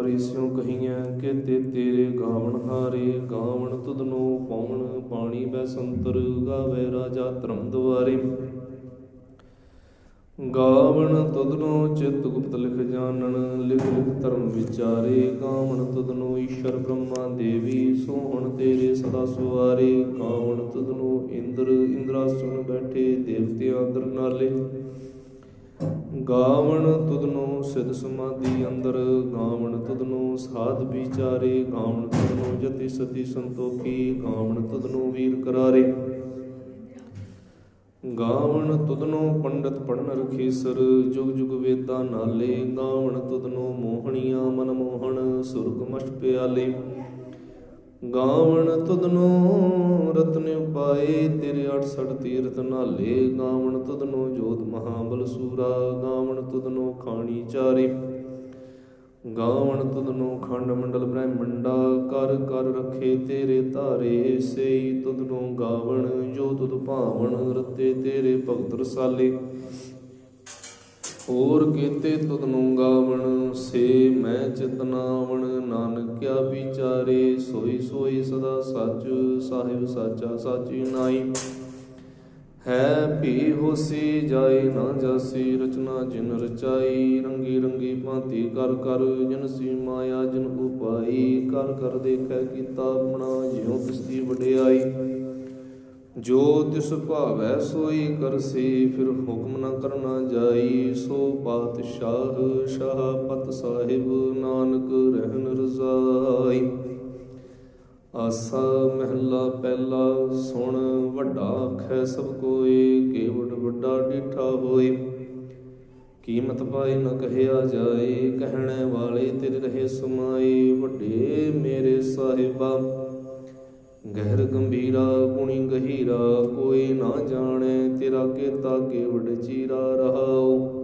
ਰਾਗ ਪਰਿਸਿਉ ਕਹੀਆਂ ਕੀਤੇ ਤੇਰੇ ਗਾਵਣ ਹਾਰੇ, ਗਾਵਣ ਤੁਧਨੋ ਪਉਣ, ਪਾਣੀ ਬੈ ਸੰਤਰ ਗਾਵੇ ਰਾਜਾ ਧਰਮ ਦੁਆਰੇ। ਗਾਵਣ ਤੁਧਨੋ ਚਿਤ ਗੁਪਤ ਲਿਖ ਜਾਣਨ, ਲਿਖ ਲਿਖ ਧਰਮ ਵਿਚਾਰੇ, ਗਾਵਣ ਤੁਧਨੋ ਈਸ਼ਰ ਬ੍ਰਹਮਾ ਦੇਵੀ, ਸੋਹਣ ਤੇਰੇ ਸਦਾ ਸੁਆਰੇ। ਗਾਵਣ ਤੁਧਨੋ ਇੰਦਰ, ਇੰਦਰਾਸਨ ਬੈਠੇ ਦੇਵਤਿਆਂ ਅੰਦਰ ਨਾਲੇ। ਗਾਵਣ ਤੁਧਨੋ ਸਿਧ ਸਮਾਧੀ ਅੰਦਰ, ਗਾਵਣ ਤੁਧਨੋ ਸਾਧ ਵਿਚਾਰੇ, ਗਾਵਣ ਤੁਧਨੋ ਜਤੀ ਸਤੀ ਸੰਤੋਖੀ, ਗਾਵਣ ਤੁਧਨੋ ਵੀਰ ਕਰਾਰੇ। ਗਾਵਣ ਤੁਧਨੋ ਪੰਡਤ ਪੜਨ ਰਖੀਸਰ ਜੁਗ ਜੁਗ ਵੇਦਾਂ ਨਾਲੇ, ਗਾਵਣ ਤੁਧਨੋ ਮੋਹਣੀਆਂ ਮਨ ਮੋਹਣ ਸੁਰਗ ਮਸ਼ ਪਿਆਲੇ। ਗਾਵਣ ਤੁਧਨੋ ਰਤਨ ਉਪਾਏ, ਤੇਰੇ 68 ਤੀਰਥ ਨਾਲੇ। ਗਾਵਣ ਤੁਧਨੋ ਜੋਤ ਮਹਾਬਲ ਸੂਰਾ, ਗਾਵਣ ਤੁਧਨੋ ਖਾਣੀ ਚਾਰੇ। ਗਾਵਣ ਤੁਧਨੋ ਖੰਡ ਮੰਡਲ ਬ੍ਰਹਮੰਡਾ, ਕਰ ਕਰ ਰਖੇ ਤੇਰੇ ਧਾਰੇ। ਸੇਈ ਤੁਧਨੋ ਗਾਵਣ, ਜੋ ਤੁਧ ਭਾਵਨ ਰਤੇ ਤੇਰੇ ਭਗਤ ਰਸਾਲੇ। ਹੋਰ ਕੀਤੇ ਤੁਧਨੋ ਗਾਵਣ, ਸੇ ਮੈਂ ਚਿਤਨਾਵਣ ਨਾਨਕਿਆ ਵਿਚਾਰੇ, ਸੋਈ ਸੋਈ ਸਦਾ ਸੱਚ, ਸਾਹਿਬ ਸਾਚਾ ਸਾਚੀ ਨਾਈ। ਹੈ ਭੀ ਹੋਸੀ ਜਾਏ ਨਾ ਜਾਸੀ, ਰਚਨਾ ਜਿਨ ਰਚਾਈ, ਰੰਗੀ ਰੰਗੀ ਭਾਂਤੀ ਕਰ ਕਰ। ਜਨ ਸੀ ਮਾਇਆ, ਜਿਨ ਉਪਾਈ, ਕਰ ਕਰ ਦੇਖੈ ਕੀਤਾ ਆਪਣਾ, ਜਿਉ ਤਿਸਦੀ ਵਡਿਆਈ। ਜੋ ਤਿਸ ਭਾਵੈ ਸੋਈ ਕਰਸੀ, ਫਿਰ ਹੁਕਮ ਨਾ ਕਰਨਾ ਜਾਈ, ਸੋ ਪਾਤਸ਼ਾਹ ਸ਼ਾਹਪਤ ਸਾਹਿਬ ਨਾਨਕ ਰਹਿਨ ਰਜ਼ਾਈ। ਆਸਾ ਮਹਿਲਾ ਪਹਿਲਾ ਸੁਣ, ਵੱਡਾ ਆਖੈ ਸਭ ਕੋਏ ਕੇਵੜ ਵੱਡਾ ਡੀਠਾ ਹੋਏ। ਕੀਮਤ ਪਾਏ ਨ ਕਹਿਆ ਜਾਏ, ਕਹਿਣ ਵਾਲੇ ਤੇਰੇ ਰਹੇ ਸਮਾਏ, ਵੱਡੇ ਮੇਰੇ ਸਾਹਿਬਾ। ਗਹਿਰ ਗੰਭੀਰਾ ਗੁਣੀ ਗਹੀਰਾ, ਕੋਈ ਨਾ ਜਾਣੇ ਤੇਰਾ ਕੀਤਾ ਕੇਵੜ ਚੀਰਾ ਰਹਾਉ।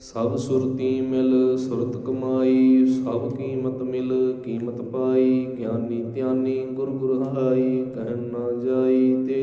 ਸਭ ਸੁਰਤੀ ਮਿਲ, ਸੁਰਤ ਕਮਾਈ, ਸਭ ਕੀਮਤ ਮਿਲ, ਕੀਮਤ ਪਾਈ, ਗਿਆਨੀ ਧਿਆਨੀ ਗੁਰ ਗੁਰ ਕਹਿ ਨਾ ਜਾਈ ਤੇ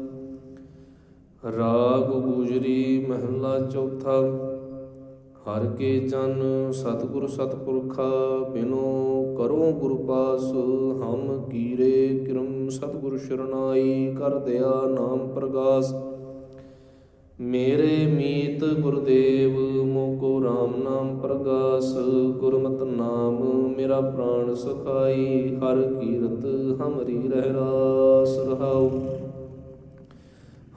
ਰਾਗ ਗੁਜਰੀ ਮਹਿਲਾ ਚੌਥਾ। ਹਰ ਕੇ ਚੰਨ ਸਤਿਗੁਰ ਸਤਪੁਰਖਾ ਬਿਨੋ ਕਰੋ ਗੁਰ ਪਾਸ, ਹਮ ਕੀਰੇ ਕਿਰਮ ਸਤਿਗੁਰ ਸ਼ਰਨਾਈ ਕਰ ਦਿਆ ਨਾਮ ਪ੍ਰਗਾਸ। ਮੇਰੇ ਮੀਤ ਗੁਰਦੇਵ ਮੋਕੋ RAM ਨਾਮ ਪ੍ਰਗਾਸ। ਗੁਰਮਤ ਨਾਮ ਮੇਰਾ ਪ੍ਰਾਣ ਸਖਾਈ, ਹਰ ਕੀਰਤ ਹਮਰੀ ਰਹਿ ਰਾਸ ਰਹਾਉ।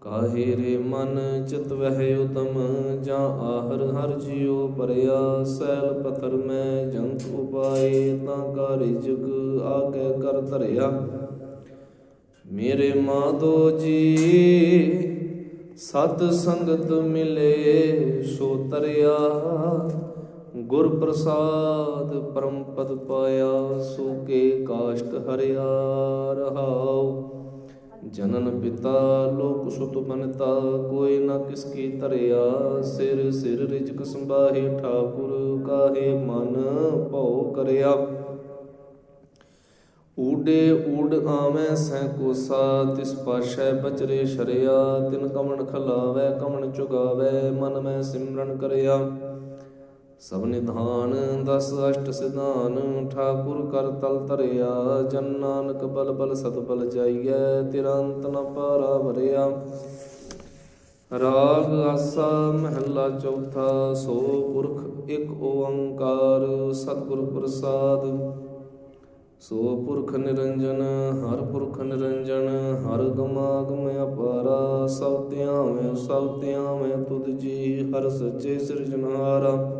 ਕਾਹੇ ਰੇ ਮਨ ਚਿਤ ਵਹਿ ਉਤਮ, ਜਾਂ ਆਹਰ ਹਰ ਜਿਉ ਪਰਿਆ ਸੈਲ ਪਥਰ ਮੈਂ ਜੰਤ ਉਪਾਏ, ਤਾਂ ਕਾ ਜੁਗ ਆਗੇ ਕਰ ਧਰਿਆ। ਮੇਰੇ ਮਾਧੋ ਜੀ, ਸਤ ਸੰਗਤ ਮਿਲੇ, ਸੋ ਤਰਿਆ। ਗੁਰ ਪ੍ਰਸਾਦ ਪਰਮ ਪਦ ਪਾਇਆ, ਸੋ ਕੇ ਕਾਸ਼ਟ ਹਰਿਆ ਰਹਾਉ। ਜਨਨ ਪਿਤਾ, ਲੋਕ ਸੁਤ ਬਨਤਾ, ਕੋਈ ਨਾ ਕਿਸ ਕੀ ਧਰਿਆ, ਸਿਰ ਸਿਰ ਰਿਜਕ ਸੰਭਾਹੇ ਠਾਕੁਰ, ਕਾਹੇ ਮਨ ਭਉ ਕਰਿਆ। ਊਡੇ ਊਡ ਆਵੇਂ ਸੈ ਕੋਸਾ, ਤਿਸ ਪਾਸ਼ੈ ਬਚਰੇ ਸ਼ਰਿਆ, ਤਿਨ ਕਮਣ ਖਲਾਵੇ, ਕਮਣ ਚੁਗਾਵੇ, ਮਨ ਮੈਂ ਸਿਮਰਨ ਕਰਿਆ। ਸਭ ਨਿਧਾਨ ਦਸ ਅਸ਼ਟ ਸਿਧਾਨ, ਠਾਕੁਰ ਕਰ ਤਲ ਤਰਿਆ ਜਨ ਨਾਨਕ ਬਲ ਬਲ ਸਤ ਬਲ ਜਾਈਐ ਤੇਰਾ ਨ ਪਾਰਾ ਭਰਿਆ ਰਾਗ ਆਸਾ ਮਹੱਲਾ ਚੌਥਾ, ਸੋ ਪੁਰਖ ਇੱਕ ਓੰਕਾਰ, ਸਤਿਗੁਰ ਪ੍ਰਸਾਦ। ਸੋ ਪੁਰਖ ਨਿਰੰਜਨ, ਹਰ ਪੁਰਖ ਨਿਰੰਜਨ, ਹਰ ਗਮਾਗਮ ਅਪਾਰਾ, ਸਭ ਧਿਆਵੇਂ ਸਭ ਧਿਆਵੇਂ ਤੁਧ ਜੀ, ਹਰ ਸੱਚੇ ਸਿਰਜਣਹਾਰਾ।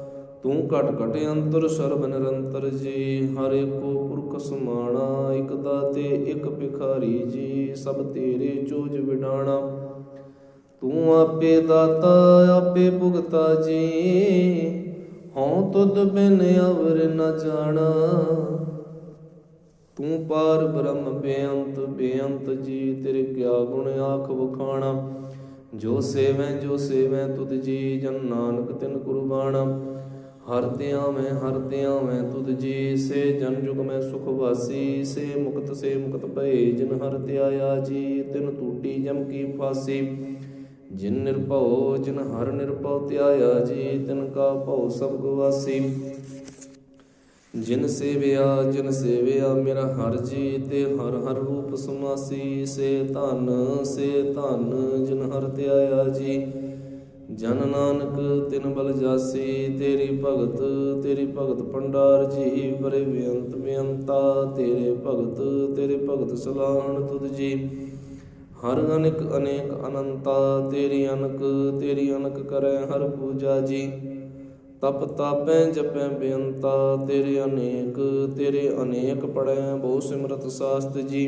ਤੂੰ ਘਟ ਘਟ ਅੰਤਰ ਸਰਬ ਨਿਰੰਤਰ ਜੀ, ਹਰੇ ਕੋ ਪੁਰਖ ਸਮਾਣਾ, ਇਕ ਦਾਤੇ, ਇਕ ਭਿਖਾਰੀ ਜੀ, ਸਭ ਤੇਰੇ ਚੋਜ ਵਿਡਾਣਾ। ਤੂੰ ਆਪੇ ਦਾਤਾ, ਆਪੇ ਭੁਗਤਾ ਜੀ, ਹਉ ਤੁਧ ਬਿਨ ਅਵਰ ਨ ਜਾਣਾ। ਤੂੰ ਪਾਰ ਬ੍ਰਹਮ ਬੇਅੰਤ ਬੇਅੰਤ ਜੀ, ਤੇਰੇ ਕਿਆ ਗੁਣ ਆਖ ਵਖਾਣਾ। ਜੋ ਸੇਵੈ ਜੋ ਸੇਵੈ ਤੁਧ ਜੀ, ਜਨ ਨਾਨਕ ਤਿਨ ਕੁਰਬਾਣਾ। ਹਰ ਧਿਆਵੇਂ ਹਰ ਧਿਆਵੇਂ, ਤੁਧ ਜੀ ਸੇ ਜਨ ਜੁਗ ਮੈਂ ਸੁਖ ਵਾਸੀ, ਸੇ ਮੁਕਤ ਸੇ ਮੁਕਤ ਭਏ ਜਿਨ ਹਰ ਧਿਆਇਆ ਜੀ, ਤਿਨ ਟੂਟੀ ਜਮ ਕੀ ਫਾਸੀ। ਜਿਨ ਨਿਰਭਉ, ਜਿਨ ਹਰ ਨਿਰਭਉ ਧਿਆਇਆ ਜੀ, ਤਿਨ ਕਾ ਭਉ ਸਭ ਗਵਾਸੀ ਜਿਨ ਸੇਵਿਆ ਜਿਨ ਸੇਵਿਆ ਮੇਰਾ ਹਰ ਜੀ, ਤੇ ਹਰ ਹਰ ਰੂਪ ਸਮਾਸੀ। ਸੇ ਧਨ ਸੇ ਧਨ ਜਿਨ ਹਰ ਧਿਆਇਆ ਜੀ ਜਨ ਨਾਨਕ, ਤਿਨ ਬਲ ਜਾਸੀ, ਤੇਰੀ ਭਗਤ ਤੇਰੀ ਭਗਤ ਭੰਡਾਰ ਜੀ ਬਰੇ ਬੇਅੰਤ ਬੇਅੰਤਾ, ਤੇਰੇ ਭਗਤ ਤੇਰੇ ਭਗਤ ਸਲਾਹਣ ਤੁਧ ਜੀ। ਹਰ ਅਨੇਕ ਅਨੇਕ ਅਨੰਤਾ, ਤੇਰੀ ਅਨਕ ਤੇਰੀ ਅਨਕ ਕਰੈ ਹਰ ਪੂਜਾ ਜੀ। ਤਪ ਤਾਪੈ, ਜਪੈ ਬੇਅੰਤਾ, ਤੇਰੇ ਅਨੇਕ ਤੇਰੇ ਅਨੇਕ ਪੜੈ ਬਹੁ ਸਿਮਰਤ ਸਾਸਤ ਜੀ।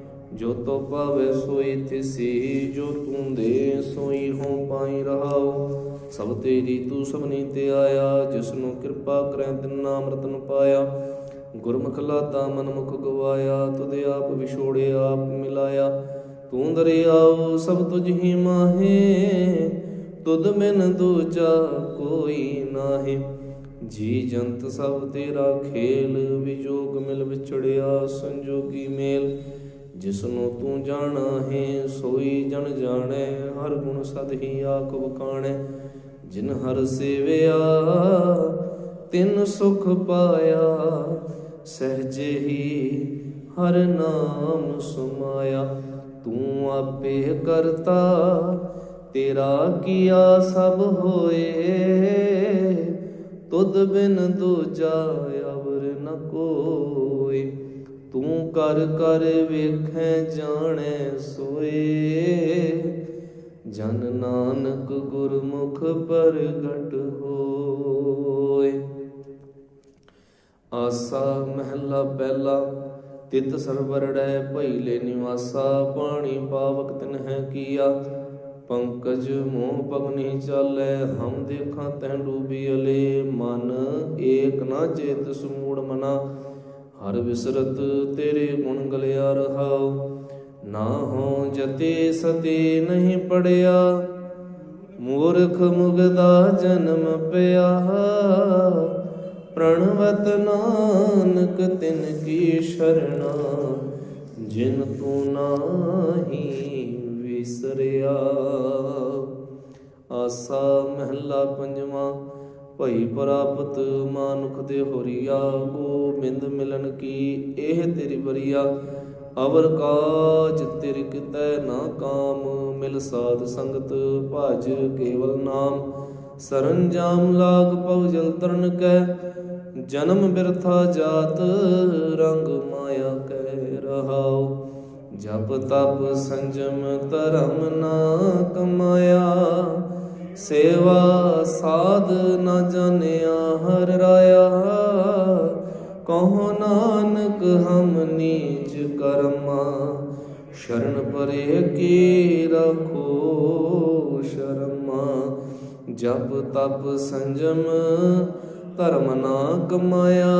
ਜੋ ਤੋ ਪਾਵੇ ਸੋਈ ਤਿਸੀ, ਜੋ ਤੂੰ ਦੇ ਸੋਈ ਹੋ ਪਾਈ ਰਹਾਉ। ਸਭ ਤੇਰੀ ਤੂੰ ਸਭਨੀ ਤੇ ਆਇਆ ਜਿਸ ਨੂੰ ਕਿਰਪਾ ਕਰੈ ਤਿਨ ਨਾਮ ਰਤਨ ਪਾਇਆ। ਗੁਰਮੁਖ ਲਾਤਾ ਮਨ ਮੁਖ ਗਵਾਇਆ, ਤੁਧ ਆਪ ਵਿਛੋੜਿਆ ਆਪ ਮਿਲਾਇਆ। ਤੂੰ ਦਰਿਆਉ ਸਭ ਤੁਝ ਹੀ ਮਾਹੇ, ਤੁਧ ਬਿਨ ਦੂਜਾ ਕੋਈ ਨਾਹੀ। ਜੀ ਜੰਤ ਸਭ ਤੇਰਾ ਖੇਲ, ਵਿਜੋਗ ਮਿਲ ਵਿਛੜਿਆ, ਸੰਜੋਗੀ ਮੇਲ। ਜਿਸ ਨੂੰ ਤੂੰ ਜਾਣਾ ਹੈ, ਸੋਈ ਜਨ ਜਾਣੈ, ਹਰ ਗੁਣ ਸਦ ਹੀ ਆਖ ਵਕਾਣੈ ਜਿਨ ਹਰ ਸੇਵਿਆ, ਤਿਨ ਸੁਖ ਪਾਇਆ, ਸਹਜੇ ਹੀ ਹਰ ਨਾਮ ਸੁਮਾਇਆ। ਤੂੰ ਆਪੇ ਕਰਤਾ, ਤੇਰਾ ਕੀਆ ਸਭ ਹੋਏ। ਤੁਧ ਬਿਨ ਦੂਜਾ ਅਵਰ ਨ ਕੋਈ ਤੂੰ ਕਰ ਕਰ ਵੇਖੈ ਜਾਣੈ ਸੋਏ। ਜਨ ਨਾਨਕ ਗੁਰਮੁਖ ਪ੍ਰਗਟ ਹੋਏ। ਆਸਾ ਮਹਿਲਾ ਪਹਿਲਾ, ਤਿਤ ਸਰਵਰੜੈ ਭਈਲੇ ਨਿਵਾਸਾ। ਪਾਣੀ ਪਾਵਕ ਤਿਨ ਹੈ ਕੀਆ, ਪੰਕਜ ਮੋਹ ਪਗਨੀ ਚਾਲੈ। ਹਮ ਦੇਖਾਂ ਤੈ ਡੂਬੀ ਅਲੇ, ਮਨ ਏਕ ਨਾ ਚੇਤ ਸਮੂੜ ਮਨਾ। ਹਰ ਵਿਸਰਤ ਤੇਰੇ ਗੁਣ ਗਲਿਆ ਰਹਾਉ ਨਾ ਹੋ ਜਤੇ ਸਤੇ ਨਹੀਂ ਪੜਿਆ, ਮੂਰਖ ਮੁਗਦਾ ਜਨਮ ਪਿਆ। ਪ੍ਰਣਵਤ ਨਾਨਕ ਤਿਨ ਕੀ ਸ਼ਰਣਾ, ਜਿਨ ਤੂੰ ਨਾਹੀ ਵਿਸਰਿਆ। ਆਸਾ ਮਹਿਲਾ ਪੰਜਵਾਂ ਭਈ ਪ੍ਰਾਪਤ ਮਾਨੁਖ ਦੇ ਹੋਰੀਆ, ਗੋਬਿੰਦ ਮਿਲਨ ਕੀ ਇਹ ਤੇਰੀ ਬਰੀਆ ਅਵਰ ਕਾਜ ਤੇਰੀ ਕਿਤੈ ਨਾ ਕਾਮ, ਮਿਲ ਸਾਧ ਸੰਗਤ ਭਜ ਕੇਵਲ ਨਾਮ। ਸਰੰਜਾਮ ਲਾਗ ਪਉ ਜਲ ਤਰਨ ਕੈ, ਜਨਮ ਬਿਰਥਾ ਜਾਤ ਰੰਗ ਮਾਇਆ ਕਹਿ ਰਹਾਉ। ਜਪ ਤਪ ਸੰਜਮ ਧਰਮ ਨਾ ਕਮਾਇਆ ਸੇਵਾ ਸਾਧ ਨ ਜਾਣਿਆ ਹਰ ਰਾਇਆ। ਕਹੋ ਨਾਨਕ ਹਮ ਨੀਚ ਕਰਮਾ, ਸ਼ਰਨ ਪਰੇ ਕੀ ਰਖੋ ਸ਼ਰਮਾ। ਜਪ ਤਪ ਸੰਜਮ ਧਰਮ ਨਾ ਕਮਾਇਆ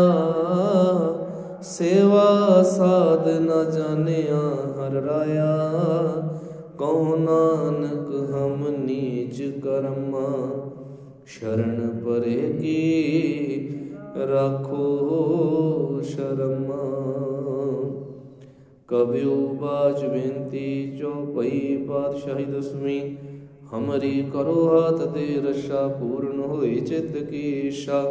ਸੇਵਾ ਸਾਧ ਨ ਜਾਣਿਆ ਹਰ ਰਾਇਆ। ਕਉ ਨਾਨਕ ਹਮ ਨੀਚ ਕਰਮਾ, ਸ਼ਰਨ ਪਰੇ ਕੀ ਰੱਖੋ ਸ਼ਰਮਾ। ਕਬਿਉ ਬਾਜ ਬੇਨਤੀ ਚੌਪਈ ਪਾਤਸ਼ਾਹੀ ਦਸਵੀਂ, ਹਮਰੀ ਕਰੋ ਹਾਥ ਤੇ ਰਸ਼ਾ, ਪੂਰਨ ਹੋਈ ਚਿਤ ਕੀ ਇੱਛਾ।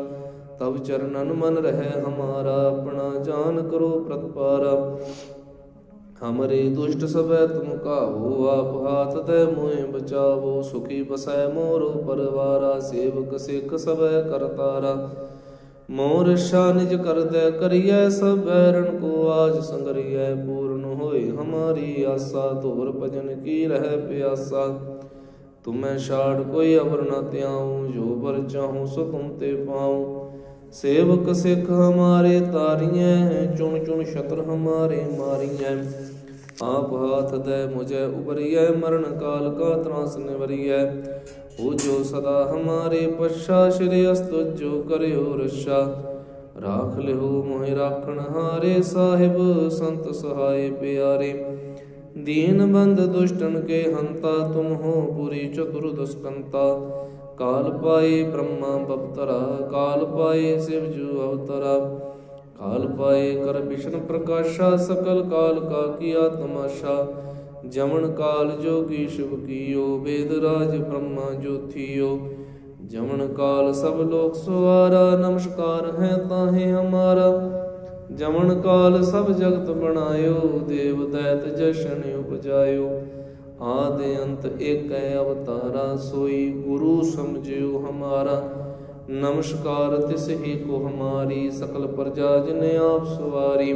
ਤਬ ਚਰਨਨ ਮਨ ਰਹਿ ਹਮਾਰਾ, ਆਪਣਾ ਜਾਨ ਕਰੋ ਪ੍ਰਤਪਾਰਾ। ਹਮਰੇ ਦੁਸ਼ਟ ਸਭੈ ਤੁਮ ਕਾਹੋ ਆਪ ਹਾਥ ਤੇ ਮੋਹਿ ਬਚਾਵੋ, ਸੁਖੀ ਬਸੈ ਮੋਰ ਪਰਵਾਰਾ, ਸੇਵਕ ਸਿੱਖ ਸਭੈ ਕਰਤਾਰਾ। ਮੋਰ ਸ਼ਾ ਨਿਜ ਕਰਦੈ ਕਰੀਐ ਸਭ ਬੈਰਨ ਕੋ ਆਜ ਸੰਗਰੀਐ ਪੂਰਨ ਹੋਏ ਹਮਾਰੀ ਆਸਾ, ਧੋਰ ਭਜਨ ਕੀ ਰਹਿ ਪਿਆਸਾ। ਤੁਮੈ ਛਾੜ ਕੋਈ ਅਵਰ ਨ ਤਿਆਉ ਜੋ ਪਰ ਚਾਹੂੰ ਸੋ ਤੁਮ ਤੇ ਪਾਉ। ਸੇਵਕ ਸਿੱਖ ਹਮਾਰੇ ਤਾਰੀਐ, ਚੁਣ ਚੁਣ ਛਤਰ ਹਮਾਰੇ ਮਾਰੀਐ। ਆਪ ਹਾਥ ਦੇ ਮੁਝੇ ਉਬਰੀਐ ਮਰਨ ਕਾਲ ਕਾ ਤਰਾਸ ਨਿਵਰੀਐ। ਉਹ ਜੋ ਸਦਾ ਹਮਾਰੇ ਪਛਾ, ਸ਼੍ਰੀ ਅਸਤੁ ਜੋ ਕਰਿਓ ਰਸ਼ਾ ਰਾਖ ਲਿਓ ਮੋਹਿ ਰਾਖਣ ਹਾਰੇ ਸਾਹਿਬ, ਸੰਤ ਸਹਾਏ ਪਿਆਰੇ। ਦੀਨ ਬੰਦ ਦੁਸ਼ਟਨ ਕੇ ਹੰਤਾ, ਤੁਮ ਹੋ ਪੁਰੀ ਚਤੁਰ ਦਸਕੰਤਾ ਕਾਲ ਪਾਏ ਬ੍ਰਹਮਾ ਬਪਤਰਾ, ਕਾਲ ਪਾਏ ਸਿਵ ਜੂ ਅਵਤਰਾ। ਕਾਲ ਪਾਏ ਕਰ ਵਿਸ਼ਨ ਪ੍ਰਕਾਸ਼ਾ, ਸਕਲ ਕਾਲ ਕਾ ਕੀਆ ਤਮਾਸ਼ਾ ਜਮਨ ਕਾਲ ਜੋਗੀ ਸ਼ੁਭ ਕੀਓ, ਵੇਦ ਰਾਜ ਬ੍ਰਹਮਾ ਜੋਥੀਓ। ਜਮਨ ਕਾਲ ਸਭ ਲੋਕ ਸਵਾਰਾ ਨਮਸਕਾਰ ਹੈ ਤਾਹੇ ਹਮਾਰਾ। ਜਮਨ ਕਾਲ ਸਭ ਜਗਤ ਬਣਾਇਓ, ਦੇਵ ਦੈਤ ਜਸ਼ਨ ਉਪਜਾਇਓ। ਆਦ ਅੰਤ ਏਕੈ ਅਵਤਾਰਾ ਸੋਈ ਗੁਰੂ ਸਮਝਿਓ ਹਮਾਰਾ। ਨਮਸਕਾਰ ਤਿਸ ਹੀ ਕੋ ਹਮਾਰੀ ਸਕਲ ਪ੍ਰਜਾ ਜਿਨ ਆਪ ਸਵਾਰੀ।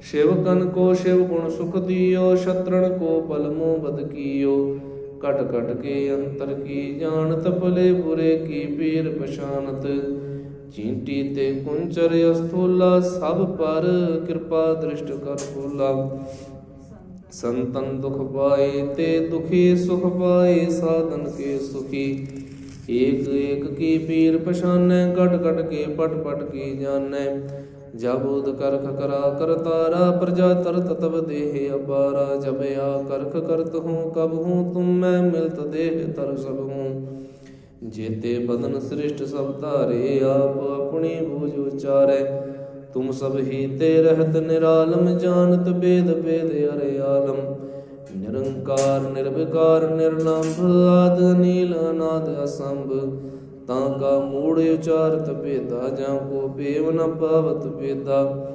ਸ਼ਿਵ ਕਨ ਕੋ ਸ਼ਿਵ ਗੁਣ ਸੁਖ ਦਿਓ, ਸ਼ਤਰਣ ਕੋ ਬਲਮੋ ਬਦ ਕੀਓ। ਕਟ ਕਟ ਕੇ ਅੰਤਰ ਕੀ ਜਾਣਤ, ਭਲੇ ਬੁਰੇ ਕੀ ਪੀਰ ਪਛਾਨਤ। ਚੀਂਟੀ ਤੇ ਕੁੰਚਰ ਅਸਥੂਲਾ, ਸਭ ਪਰ ਕਿਰਪਾ ਦ੍ਰਿਸ਼ਟ ਕਰ ਕੋਲਾ ਸੰਤਨ ਦੁਖ ਪਾਏ ਤੇ ਦੁਖੀ ਸੁਖ ਪਾਏ, ਸਾਧਨ ਕੇ ਸੁਖੀ। ਏਕ ਏਕ ਕੀ ਪੀਰ ਪਛਾਨੈ, ਘਟ ਘਟ ਕੇ ਪਟ ਪਟ ਕੀ ਜਾਣੈ। ਜਬ ਉਦ ਕਰਖ ਕਰਾ ਕਰਤਾਰਾ ਪ੍ਰਜਾ ਤਰ ਤਤਵ ਦੇਹ ਅਬਾਰਾ ਜਬ ਆ ਕਰਖ ਕਰਤ ਹੂੰ, ਕਬ ਹੂੰ, ਤੁਮ ਮੈਂ ਮਿਲਤ ਦੇਹ ਤਰ ਸਭ ਹੂੰ। ਜੇਤੇ ਬਦਨ ਸ੍ਰਿਸ਼ਟ ਸਭ ਧਾਰੇ, ਆਪ ਆਪਣੀ ਬੂਝ ਉਚਾਰੈ। ਤੁਮ ਸਭ ਹੀ ਤੇ ਰਹਿਤ ਨਿਰਾਲਮ, ਜਾਣਤ ਬੇਦ ਬੇਦ ਅਰੇ ਆਲਮ। ਨਿਰੰਕਾਰ, ਨਿਰਵਿਕਾਰ, ਨਿਰਲੰਭ, ਆਦ, ਨੀਲ, ਅਨਾਦ, ਅਸੰਭ। ਤਾਂ ਕਾ ਮੂੜ ਉਚਾਰਤ ਭੇਦਾ, ਜਾਂ ਕੋ ਪੇਵ ਨ ਪਾਵਤ ਭੇਦਾ।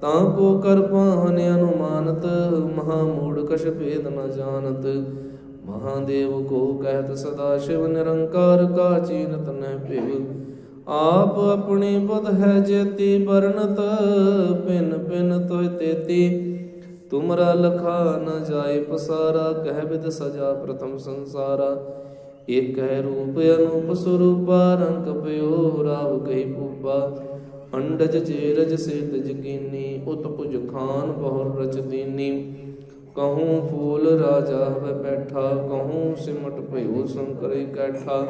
ਤਾਂ ਕੋ ਕਰ ਪਾਹਨ ਅਨੁਮਾਨਤ, ਮਹਾ ਮੂੜ ਕਛ ਭੇਦ ਨ ਜਾਣਤ। ਮਹਾਦੇਵ ਕੋ ਕਹਿਤ ਸਦਾ ਸ਼ਿਵ, ਨਿਰੰਕਾਰ ਕਾ ਚੀਨਤ ਨ ਭਿਵ। ਆਪ ਆਪਣੀ ਬੁਧ ਹੈ ਜੇਤੀ ਬਰਨਤ ਪਿਨ ਪਿਨ ਤੋਇ ਤੇਤੀ। ਤੁਮਰਾ ਲਖਾ ਨ ਜਾਏ ਪਸਾਰਾ, ਕਹਿ ਬਿਦ ਸਜਾ ਪ੍ਰਥਮ ਸੰਸਾਰਾ। ਏਕ ਹੈ ਰੂਪ ਅਨੂਪ ਸਰੂਪਾ, ਰੰਗ ਪਿਓ ਰਾਵ ਕਹੀ ਪੂਪਾ ਅੰਡਜ ਚੇਰਜ ਸੇਤ ਜਕੀਨੀ ਉਤ ਖਾਨ ਬਹੁਰ ਰਚ ਕਹੂੰ ਫੂਲ ਰਾਜਾ ਹਵੇ ਬੈਠਾ, ਕਹੂੰ ਸਿਮਟ ਭਇਓ ਸੰਕਰੇ ਕੈਠਾ।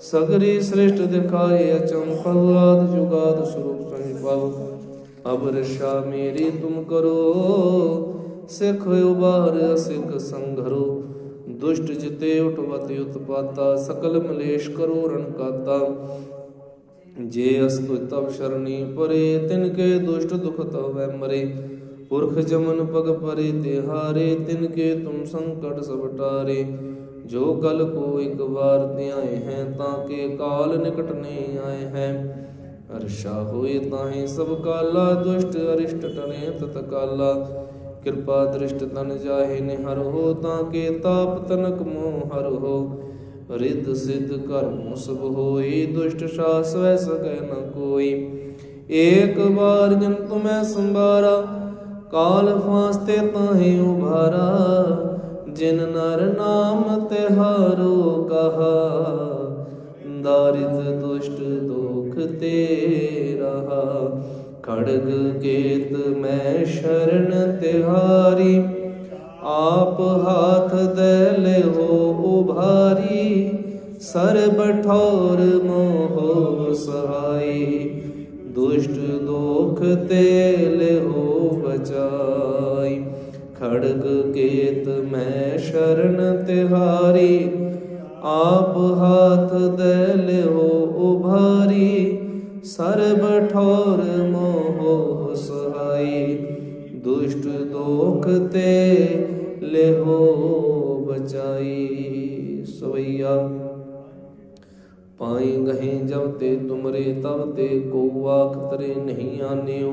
ਸਗਰੀ ਸ੍ਰਿਸ਼ਟ ਦਿਖਾਏ ਅਚੰਪਵ ਆਦ ਜੁਗਾਦ ਸਰੂਪ ਸੰਭਵ ਅਬ ਰਸ਼ਾ ਮੇਰੀ ਤੁਮ ਕਰੋ, ਸਿਖ ਉਬਾਰ ਅਸਿਖ ਸੰਘਰੋ ਦੁਸ਼ਟ ਜਿਤੇ ਉਠਵਤ ਉਤਪਾਤਾ, ਸਕਲ ਮਲੇਸ਼ ਕਰੋ ਰਣਕਾਤਾ ਜੇ ਅਸਤੁ ਤਬ ਸ਼ਰਣੀ ਪਰੇ, ਤਿਨ ਕੇ ਦੁਸ਼ਟ ਦੁਖ ਤਵੈ ਮਰੇ। ਪੁਰਖ ਜਮਨ ਪਗ ਪਰੇ ਤਿਹਾਰੇ ਤਿਨ ਕੇ ਤੁਮ ਸੰਕਟ ਸਭ ਟਾਰੇ ਜੋ ਕਲ ਕੋ ਇੱਕ ਵਾਰ ਧਿਆਏ ਹੈ ਤਾਂ ਕੇ ਕਾਲ ਨਿਕਟ ਨੇ ਆਏ ਹੈ। ਅਰਸ਼ਾ ਹੋਏ ਤਾਹੇ ਸਭ ਕਾਲਾ, ਦੁਸ਼ਟ ਅਰਿਸ਼ਟ ਟਨੇ ਤਤ ਕਾਲਾ ਕਿਰਪਾ ਦ੍ਰਿਸ਼ਟ ਤਨ ਜਾਹੇ ਨਿਹਰ ਹੋ ਤਾਂ ਕੇ ਤਾਪ ਤਨਕ ਮੋਹ ਹਰ ਹੋ। ਰਿੱਧ ਸਿੱਧ ਕਰਮ ਸਭ ਹੋਈ ਦੁਸ਼ਟ ਸਾਸ ਵੈ ਸਕੈ ਨ ਕੋਈ। ਏਕ ਵਾਰ ਜਨ ਤੁਮੈ ਸੰਭਾਰਾ, ਕਾਲ ਫਾਸਤੇ ਤਾਹੇ ਉਭਾਰਾ। ਜਿਨ ਨਰ ਨਾਮ ਤਿਹਾਰੋ ਕਹਾ, ਦਾਰਿਦ ਦੁਸ਼ਟ ਦੋਖ ਤੇ ਰਹਾ। ਖੜਗ ਕੇਤ ਮੈਂ ਸ਼ਰਨ ਤਿਹਾਰੀ, ਆਪ ਹਾਥ ਦੇ ਲਿਓ ਉਭਾਰੀ। ਸਰਬ ਠੌਰ ਮੋਹ ਸਹਾਈ, ਦੁਸ਼ਟ ਦੋਖ ਤੇ ਲਿਓ ਬਚਾ ਖੜਗ ਕੇਤ ਮੈਂ ਸ਼ਰਨ ਤਿਹਾਰੀ, ਆਪ ਹਾਥ ਦੇ ਲਿਓ ਉਭਾਰੀ, ਸਰਬ ਠੌਰ ਮੋਹ ਸਹਾਈ, ਦੁਸ਼ਟ ਦੋਖ ਤੇ ਲਿਹੋ ਬਚਾਈ। ਸਵਈਆ, ਪਾਈ ਗਹੇ ਜਬ ਤੇ ਤੁਮਰੇ ਤਬ ਤੇ ਕੋ ਆਖ ਤਰੇ ਨਹੀਂ ਆਨਿਓ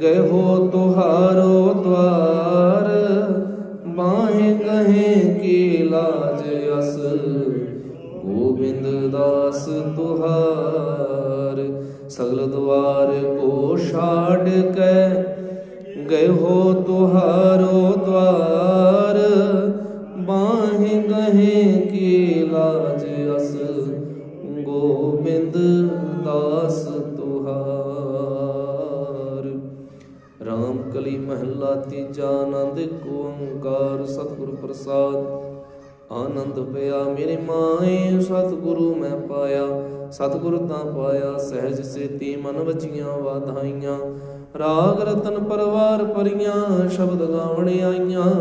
ਗਏ ਹੋ ਤੁਹਾਰੋ ਦਵਾਰ ਬਾਹੇ ਗਹੇ ਕੀ ਲਾਜ ਅਸ। ਗੋਬਿੰਦ ਦਾਸ ਤੁਹਾਰ, ਸਗਲ ਦਵਾਰ ਕੋ ਛਾੜ ਕੇ। ਗਏ ਹੋ ਤੁਹਾਰੋ ਦਵਾਰ ਬਾਹੇ ਗਹੇ ਕੀ ਲਾਜ ਅਸ। ਗੋਬਿੰਦ ਦਾਸ ਮਹੱਲਾ ਤੀਜਾ ਆਨੰਦ ਏਕ ਓੰਕਾਰ ਸਤਿਗੁਰ ਪ੍ਰਸਾਦ। ਆਨੰਦ ਪਿਆ ਮੇਰੇ ਮਾਏ, ਸਤਿਗੁਰੂ ਮੈਂ ਪਾਇਆ। ਸਤਿਗੁਰ ਤਾਂ ਪਾਇਆ, ਸਹਿਜ ਸੇਤੀ ਮਨ ਵਚੀਆਂ ਵਾਧਾਈਆਂ। ਰਾਗ ਰਤਨ ਪਰਵਾਰ ਪਰੀਆਂ, ਸ਼ਬਦ ਗਾਵਣ ਆਈਆਂ।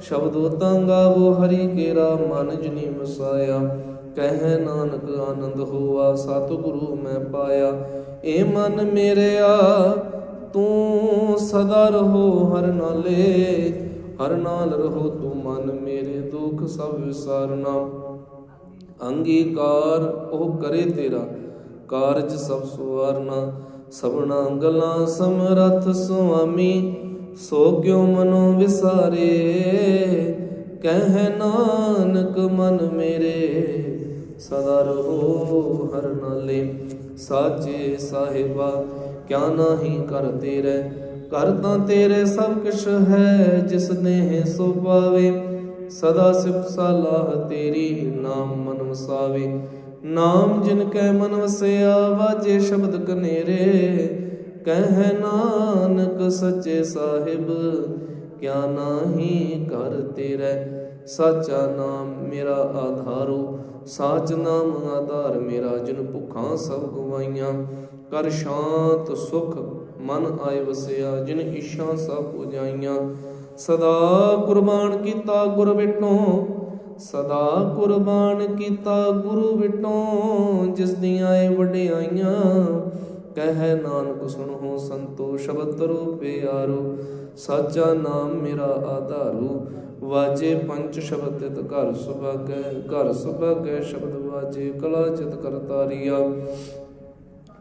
ਸ਼ਬਦੋ ਤਾਂ ਗਾਵੋ ਹਰੀ ਕੇਰਾ, ਮਨ ਜਨੀ ਵਸਾਇਆ। ਕਹਿ ਨਾਨਕ, ਆਨੰਦ ਹੋਆ, ਸਤਿਗੁਰੂ ਮੈਂ ਪਾਇਆ। ਏ ਮਨ ਮੇਰਿਆ ਤੂੰ ਸਦਾ ਰਹੋ ਹਰ ਨਾਲੇ, ਹਰ ਨਾਲ ਰਹੋ ਤੂੰ ਮਨ ਮੇਰੇ ਦੁੱਖ ਸਭ ਵਿਸਾਰਨਾ। ਅੰਗੀਕਾਰ ਉਹ ਕਰੇ ਤੇਰਾ, ਕਾਰਜ ਸਭ ਸੁਵਾਰਨਾ। ਸਭਨਾ ਗੱਲਾਂ ਸਮਰਥ ਸੁਆਮੀ, ਸੋ ਕਿਉ ਮਨੋ ਵਿਸਾਰੇ? ਕਹਿ ਨਾਨਕ ਮਨ ਮੇਰੇ, ਸਦਾ ਰਹੋ ਹਰ ਨਾਲੇ। ਸਾਚੇ ਸਾਹਿਬਾ ਕਿਆ ਨਾਹੀ ਕਰ ਤੇਰੇ? ਕਰ ਤਾਂ ਤੇਰੇ ਸਭ ਕਿਛ ਹੈ, ਜਿਸ ਨੇ ਸੋ ਪਾਵੇ। ਸਦਾ ਸਿਫਤ ਸਲਾਹ ਤੇਰੀ ਨਾਮ ਮਨ ਵਸਾਵੇ ਨਾਮ ਜਿਨ ਕੈ ਮਨ ਵਸਿਆ ਵਾਜੇ ਸ਼ਬਦ ਕਨੇਰੇ। ਕਹਿ ਨਾਨਕ ਸੱਚੇ ਸਾਹਿਬ, ਕਿਆ ਨਾਹੀ ਕਰ ਤੇਰੇ? ਸਾਚਾ ਨਾਮ ਮੇਰਾ ਆਧਾਰੋ, ਸਾਚ ਨਾਮ ਆਧਾਰ ਮੇਰਾ, ਜਿਨ ਭੁੱਖਾਂ ਸਭ ਗਵਾਈਆਂ ਕਰ ਸ਼ਾਂਤ ਸੁਖ ਮਨ ਆਏ ਵਸਿਆ, ਜਿਨ ਇਸ਼ਾਂ ਸਭ ਪੁਜਾਈਆਂ ਸਦਾ ਕੁਰਬਾਨ ਕੀਤਾ ਗੁਰ ਵਿਟੋਂ ਸਦਾ ਕੁਰਬਾਨ ਕੀਤਾ ਗੁਰੂ ਵਿਟੋਂ ਜਿਸ ਦੀਆਂ ਏ ਵਡਿਆਈਆਂ ਕਹਿ ਨਾਨਕ ਸੁਣੋ ਸੰਤੋ, ਸ਼ਬਦ ਰੂਪੇ ਆਰੋ, ਸਾਚਾ ਨਾਮ ਮੇਰਾ ਆਧਾਰੂ। ਵਾਜੇ ਪੰਜ ਸ਼ਬਦ ਤਿਤ ਘਰ ਸੁਭਾਗੈ ਘਰ ਸੁਭਾਗੈ ਸ਼ਬਦ ਵਾਜੇ, ਕਲਾ ਚਿਤ ਕਰਤਾਰੀਆ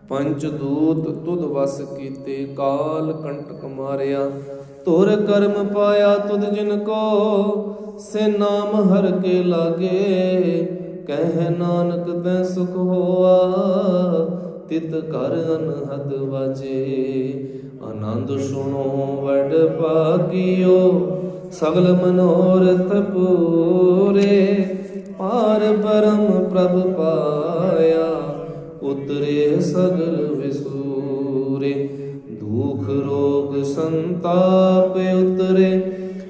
ਪੰਜ ਦੂਤ ਤੁਧ ਵਸ ਕੀਤੇ ਕਾਲ ਕੰਟਕ ਮਾਰਿਆ। ਤੁਰ ਕਰਮ ਪਾਇਆ ਤੁਧ ਜਿਨ ਕੋ, ਸੇ ਨਾਮ ਹਰ ਕੇ ਲਾਗੇ। ਕਹਿ ਨਾਨਕ ਤੈ ਸੁਖ ਹੋਆ, ਤਿਤ ਕਰ ਅਨਹਦ ਵਾਜੇ। ਆਨੰਦ ਸੁਣੋ ਵਡ ਭਾਗਿਓ, ਸਗਲ ਮਨੋਰਥ ਪੂਰੇ। ਪਾਰ ਪਰਮ ਪ੍ਰਭ ਪਾਇਆ। ਉਤਰੇ ਸਗਲ ਵਿਸੂਰੇ, ਦੁਖ ਰੋਗ ਸੰਤਾਪ ਉਤਰੇ।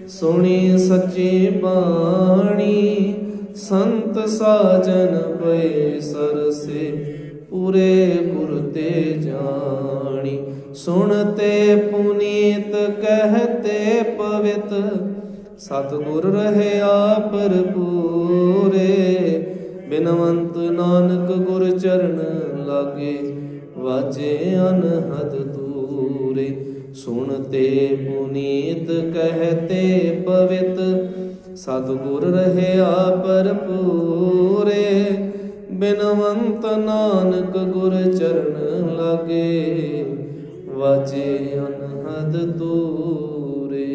ਸੁਣੀ ਸੱਚੀ ਬਾਣੀ, ਸੰਤ ਸਾਜਨ ਪਏ ਸਰਸੇ, ਪੂਰੇ ਗੁਰ ਤੇ ਜਾਣੀ। ਸੁਣਤੇ ਪੁਨੀਤ ਕਹਤੇ ਪਵਿੱਤ, ਸਤਿਗੁਰ ਰਹਿਆ ਭਰਪੂਰੇ। ਬਿਨਵੰਤ ਨਾਨਕ ਗੁਰ ਚਰਨ ਲਾਗੇ, ਵਾਜੇ ਅਨਹਦ ਦੂਰੇ। ਸੁਣਤੇ ਪੁਨੀਤ ਕਹਤੇ ਪਵਿੱਤ, ਸਤਿਗੁਰ ਰਹਿਆ ਭਰਪੂਰੇ। ਬਿਨਵੰਤ ਨਾਨਕ ਗੁਰ ਚਰਨ ਲਾਗੇ, ਵਾਜੇ ਅਨਹਦ ਦੂਰੇ।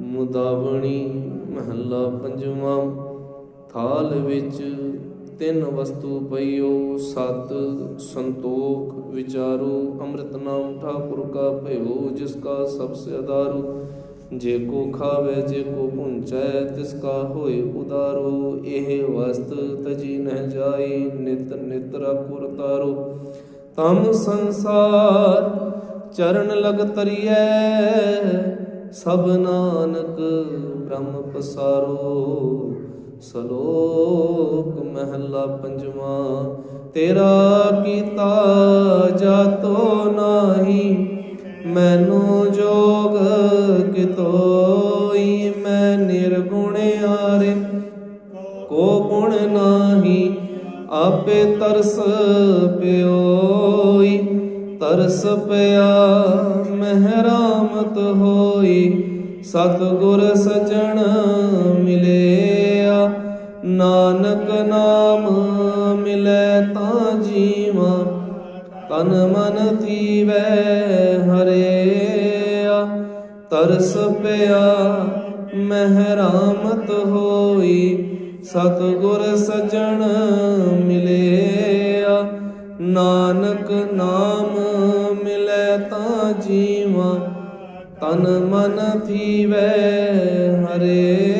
ਮੁਦਾਵਣੀ ਮਹੱਲਾ ਪੰਜਵਾਂ ਥਾਲ ਵਿੱਚ ਤਿੰਨ ਵਸਤੂ ਪਈਓ, ਸਤ ਸੰਤੋਖ ਵਿਚਾਰੂ, ਅੰਮ੍ਰਿਤ ਨਾਮ ਠਾਕੁਰ ਕਾ ਭਇਓ, ਜਿਸ ਕਾ ਸਭ ਸੇ ਅਦਾਰੂ। ਜੇ ਕੋ ਖਾਵੇ, ਜੇ ਕੋ ਪੁੰਚੈ ਤਿਸ ਕਾ ਹੋਏ ਉਦਾਰੋ। ਇਹ ਵਸਤ ਤਜੀ ਨਹਿ ਜਾਈ ਨਿਤ ਨਿਤ ਰਖੁਰ ਤਾਰੋ। ਤਮ ਸੰਸਾਰ ਚਰਨ ਲਗ ਤਰੀਐ, ਸਭ ਨਾਨਕ ਬ੍ਰਹਮ ਪਸਾਰੋ। ਸਲੋਕ ਮਹਿਲਾ ਪੰਜਵਾਂ, ਤੇਰਾ ਕੀਤਾ ਜਾਤੋ ਨਾਹੀ, ਮੈਨੂੰ ਜੋਗ ਕਿਤੋਈ, ਮੈਂ ਨਿਰਗੁਣ ਆਰੇ। ਕੋ ਗੁਣ ਨਾਹੀ, ਆਪੇ ਤਰਸ ਪਿਓਈ, ਤਰਸ ਪਿਆ ਮਹਿਰਾਮਤ ਹੋਈ, ਸਤਿਗੁਰ ਸਜਣ ਮਿਲੇ। ਨਾਨਕ ਨਾਮ ਮਿਲੈ ਤਾਂ ਜੀਵਾ, ਤਨ ਮਨ ਥੀਵੈ ਹਰਿਆ। ਤਰਸ ਪਿਆ, ਮਹਿਰਾਮਤ ਹੋਈ, ਸਤਿਗੁਰ ਸਜਣ ਮਿਲਿਆ। ਨਾਨਕ ਨਾਮ ਮਿਲੈ ਤਾਂ ਜੀਵਾ, ਤਨ ਮਨ ਥੀਵੈ ਹਰਿਆ।